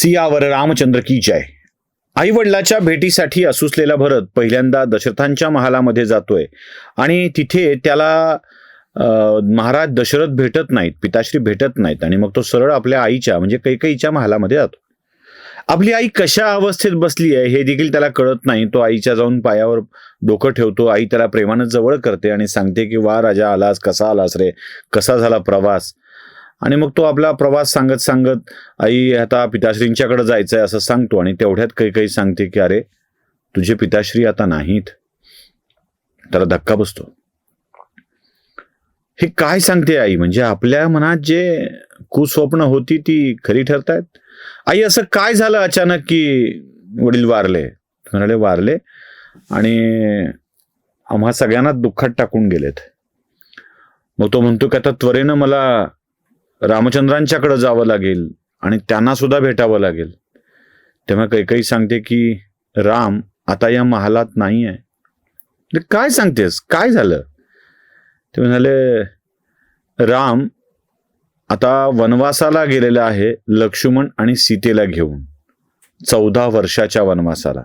सियावर रामचंद्र की जय. आई वडिलाच्या भेटीसाठी असूसलेला भरत पहिल्यांदा दशरथांच्या महालामध्ये जातोय आणि तिथे त्याला महाराज दशरथ भेटत नाहीत पिताश्री भेटत नाहीत आणि मग तो सरळ आपल्या आईच्या म्हणजे कैकईच्या महालामध्ये जातो. आपली आई कशा अवस्थेत बसली आहे हे देखील त्याला कळत नाही. तो आईच्या जाऊन पायावर डोकं ठेवतो. आई त्याला प्रेमानं जवळ करते आणि सांगते की वा राजा आलास कसा आलास रे? कसा झाला प्रवास? आणि मग तो आपला प्रवास सांगत सांगत आई आता पिताश्रींच्याकडे जायचं आहे असं सांगतो आणि तेवढ्यात काही काही सांगते की अरे तुझे पिताश्री आता नाहीत. त्याला धक्का बसतो. हे काय सांगते आई? म्हणजे आपल्या मनात जे कुस्वप्न होती ती खरी ठरतायत? आई असं काय झालं अचानक की वडील वारले? म्हणाले वारले आणि आम्हा सगळ्यांना दुःखात टाकून गेलेत. मग तो म्हणतो की आता त्वरेनं मला रामचंद्रांच्याकडे जावं लागेल आणि त्यांना सुद्धा भेटावं लागेल. तेव्हा काही काही सांगते की राम आता या महालात नाही आहे काय सांगतेस? काय झालं? ते म्हणाले राम आता वनवासाला गेलेला आहे लक्ष्मण आणि सीतेला घेऊन चौदा वर्षाच्या वनवासाला.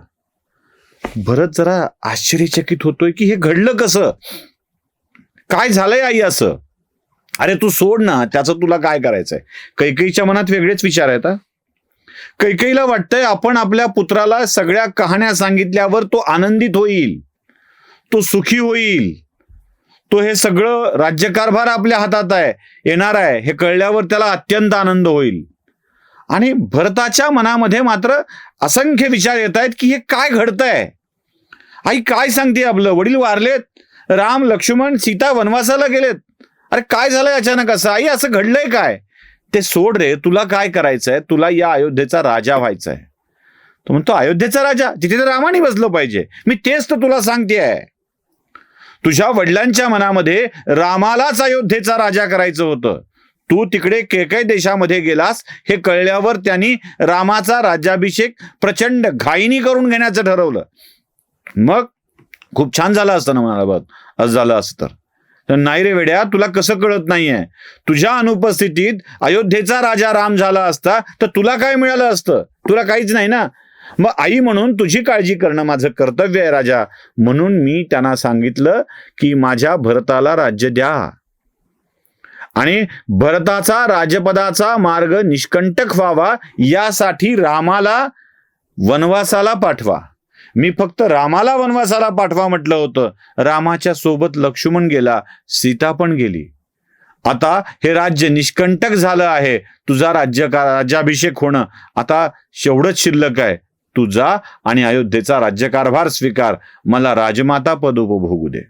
भरत जरा आश्चर्यचकित होतोय की हे घडलं कसं? काय झालंय आई असं? अरे तू सोड ना त्याचं तुला काय करायचंय? कैकेईच्या मनात वेगळेच विचार आहेत हा? कैकेईला वाटतंय आपण आपल्या पुत्राला सगळ्या कहाण्या सांगितल्यावर तो आनंदित होईल तो सुखी होईल तो हे सगळं राज्यकारभार आपल्या हातात आहे येणार आहे हे कळल्यावर त्याला अत्यंत आनंद होईल. आणि भरताच्या मनामध्ये मात्र असंख्य विचार येत आहेत की हे काय घडतंय? आई काय सांगते आपलं? वडील वारलेत राम लक्ष्मण सीता वनवासाला गेलेत. अरे काय झालंय अचानक असं? आई असं घडलंय काय? ते सोड रे तुला काय करायचंय? तुला या अयोध्येचा राजा व्हायचाय. तो म्हणतो अयोध्येचा राजा? तिथे तर रामाने बसलो पाहिजे. मी तेच तर तुला सांगते आहे तुझ्या वडिलांच्या मनामध्ये रामालाच अयोध्येचा राजा करायचं होतं. तू तिकडे केकय देशामध्ये गेलास हे कळल्यावर त्यांनी रामाचा राज्याभिषेक प्रचंड घाईनी करून घेण्याचं ठरवलं. मग खूप छान झालं असतं ना म्हणाला बघ असं झालं असतं तर. तर नाही रे वेड्या तुला कसं कळत नाहीये? तुझ्या अनुपस्थितीत अयोध्येचा राजा राम झाला असता तर तुला काय मिळालं असतं? तुला काहीच नाही ना? मग आई म्हणून तुझी काळजी करणं माझं कर्तव्य आहे राजा. म्हणून मी त्यांना सांगितलं की माझ्या भरताला राज्य द्या. आणि भरताचा राजपदाचा मार्ग निष्कंटक व्हावा यासाठी रामाला वनवासाला पाठवा. मी फक्त रामाला वनवासाला पाठवा म्हटलं होतं. रामाच्या सोबत लक्ष्मण गेला सीता पण गेली. आता हे राज्य निष्कंटक झालं आहे. तुझा राज्य राज्याभिषेक होणं. आता शेवढंच शिल्लक आहे. तू जा आणि अयोध्येचा राज्यकारभार स्वीकार. मला राजमाता पद उपभोगू दे.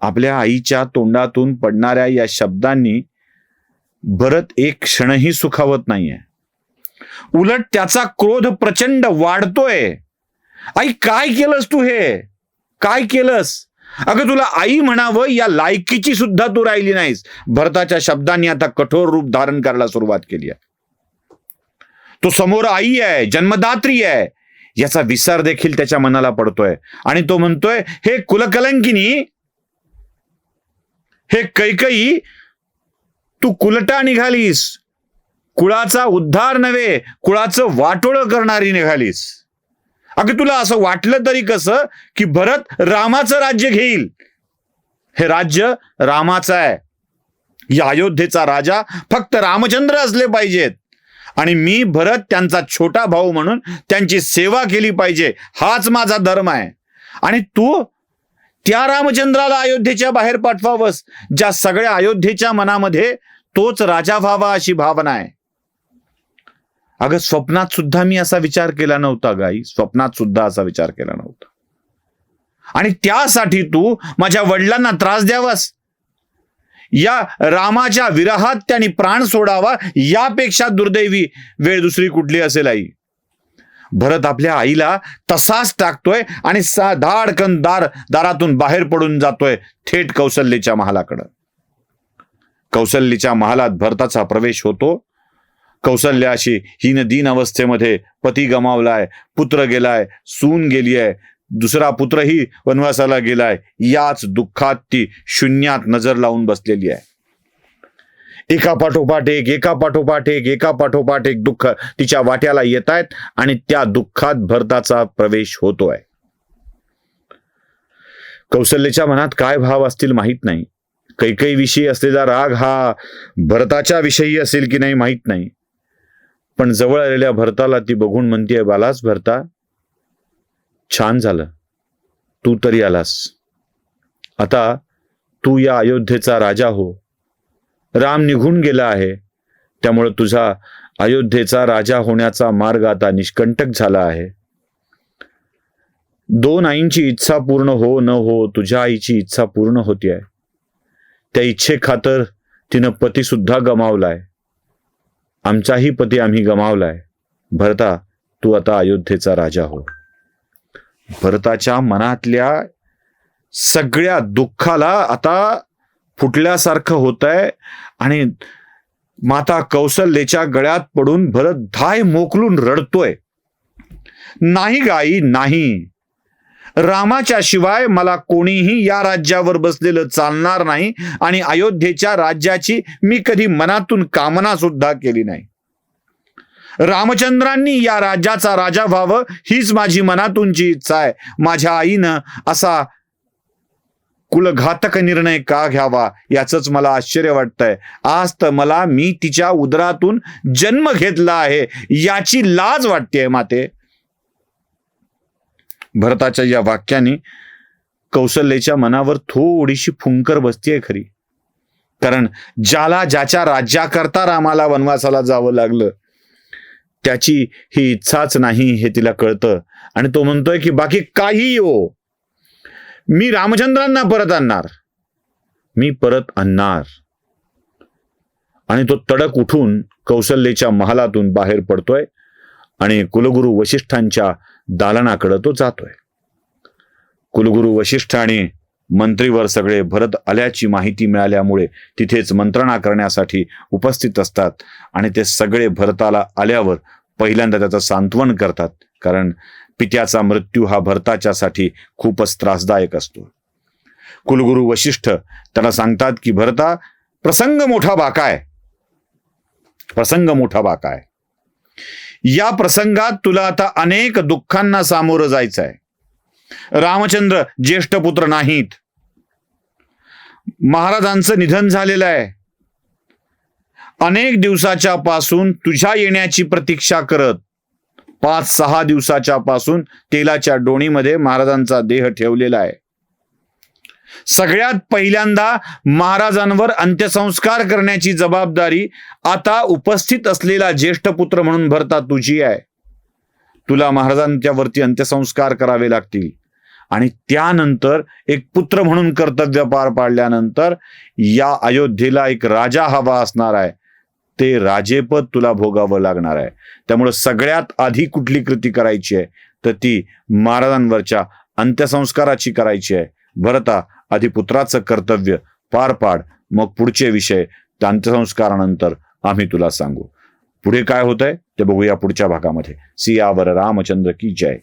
आपल्या आईच्या तोंडातून पडणाऱ्या या शब्दांनी भरत एक क्षणही सुखावत नाहीये. उलट त्याचा क्रोध प्रचंड वाढतोय. आई काय केलंस तू हे? काय केलंस? अगं तुला आई म्हणावं या लायकीची सुद्धा तू राहिली नाहीस. भरताच्या शब्दांनी आता कठोर रूप धारण करायला सुरुवात केली आहे. तो समोर आई आहे जन्मदात्री आहे. याचा विसर देखील त्याच्या मनाला पडतोय. आणि तो म्हणतोय हे कुलकलंकिनी हे कैकई तू कुलटा निघालीस. कुळाचा उद्धार नव्हे कुळाचं वाटोळ करणारी निघालीस. अगं तुला असं वाटलं तरी कसं की भरत रामाचं राज्य घेईल? हे राज्य रामाचं आहे. या अयोध्येचा राजा फक्त रामचंद्र असले पाहिजेत. आणि मी भरत त्यांचा छोटा भाऊ म्हणून त्यांची सेवा केली पाहिजे. हाच माझा धर्म आहे. आणि तू त्या रामचंद्राला अयोध्येच्या बाहेर पाठवावंस. ज्या सगळ्या अयोध्येच्या मनामध्ये तोच राजा व्हावा अशी भावना आहे. अगं स्वप्नात सुद्धा मी असा विचार केला नव्हता गाई. स्वप्नात सुद्धा असा विचार केला नव्हता. आणि त्यासाठी तू माझ्या वडिलांना त्रास द्यावास. या रामाच्या विरहात त्यांनी प्राण सोडावा यापेक्षा दुर्दैवी वेळ दुसरी कुठली असेल आई? भरत आपल्या आईला तसाच टाकतोय आणि सा धाडकन दार दारातून बाहेर पडून जातोय थेट कौशल्येच्या महालाकडं. कौशल्येच्या महालात भरताचा प्रवेश होतो. कौशल्याशी हिनं दीन अवस्थेमध्ये पती गमावलाय पुत्र गेलाय सून गेली आहे. दुसरा पुत्रही वनवासाला गेलाय. याच दुःखात ती शून्यात नजर लावून बसलेली आहे. एका पाठोपाठ एक एका पाठोपाठ एक एका पाठोपाठ एक दुःख तिच्या वाट्याला येत आहेत आणि त्या दुःखात भरताचा प्रवेश होतोय. कौशल्याच्या मनात काय भाव असतील माहीत नाही. कैकई विषयी असलेला राग हा भरताच्या विषयी असेल की नाही माहीत नाही. पण जवळ आलेल्या भरताला ती बघून म्हणतीये बालास भरता छान झालं. तू तरी आलास. आता तू या अयोध्येचा राजा हो. राम निघून गेला आहे. त्यामुळे तुझा अयोध्येचा राजा होण्याचा मार्ग आता निष्कंटक झाला आहे. दोन आईंची इच्छा पूर्ण हो न हो तुझ्या आईची इच्छा पूर्ण होती आहे त्या इच्छेखातर तिनं पती सुद्धा गमावलाय. आमचाही पती आम्ही गमावलाय. भरता तू आता अयोध्येचा राजा हो. भरताच्या मनातल्या सगळ्या दुःखाला आता फुटल्यासारखं होत आहे आणि माता कौशल्येच्या गळ्यात पडून भरत धाय मोकलून रडतोय. नाही गाई नाही. रामाच्या शिवाय मला कोणीही या राज्यावर बसलेलं चालणार नाही आणि अयोध्येच्या राज्याची मी कधी मनातून कामना सुद्धा केली नाही. रामचंद्रांनी या राज्याचा राजा व्हावं हीच माझी मनातूनची इच्छा आहे. माझ्या आईनं असा कुलघातक निर्णय का घ्यावा याचंच मला आश्चर्य वाटतंय. आज तर मला मी तिच्या उदरातून जन्म घेतला आहे याची लाज वाटते माते. भरताच्या या वाक्याने कौशल्याच्या मनावर थोडीशी फुंकर बसतीये खरी. कारण ज्याला ज्याच्या राज्याकरता रामाला वनवासाला जावं लागलं त्याची ही इच्छाच नाही हे तिला कळतं. आणि तो म्हणतोय की बाकी काही हो. मी रामचंद्रांना परत आणणार. मी परत आणणार. आणि तो तडक उठून कौशल्याच्या महालातून बाहेर पडतोय आणि कुलगुरू वशिष्ठांच्या दालनाकडं तो जातोय. कुलगुरू वशिष्ठ आणि मंत्रीवर सगळे भरत आल्याची माहिती मिळाल्यामुळे तिथेच मंत्रणा करण्यासाठी उपस्थित असतात आणि ते सगळे भरताला आल्यावर पहिल्यांदा त्याचं सांत्वन करतात कारण पित्याचा मृत्यू हा भरताच्यासाठी खूपच त्रासदायक असतो. कुलगुरू वशिष्ठ त्याला सांगतात की भरता प्रसंग मोठा बाका आहे. प्रसंग मोठा बाका आहे. या प्रसंगात तुला आता अनेक दुःखांना सामोरं जायचं आहे रामचंद्र ज्येष्ठ पुत्र नाहीत. महाराजांचं निधन झालेलं आहे. अनेक दिवसाच्या पासून तुझ्या येण्याची प्रतीक्षा करत पाच सहा दिवसाच्या पासून तेलाच्या डोणीमध्ये महाराजांचा देह ठेवलेला आहे. सगळ्यात पहिल्यांदा महाराजांवर अंत्यसंस्कार करण्याची जबाबदारी आता उपस्थित असलेला ज्येष्ठ पुत्र म्हणून भरता तुझी आहे. तुला महाराजांच्या वरती अंत्यसंस्कार करावे लागतील. आणि त्यानंतर एक पुत्र म्हणून कर्तव्य पार पाडल्यानंतर या अयोध्येला एक राजा हवा असणार आहे. ते राजेपद तुला भोगावं लागणार आहे. त्यामुळं सगळ्यात आधी कुठली कृती करायची आहे? तर ती महाराजांवरच्या अंत्यसंस्काराची करायची आहे. भरता आधी पुत्राचं कर्तव्य पार पाड. मग पुढचे विषय त्या आम्ही तुला सांगू. पुढे काय होतंय ते बघूया पुढच्या भागामध्ये. सियावर रामचंद्र की जय.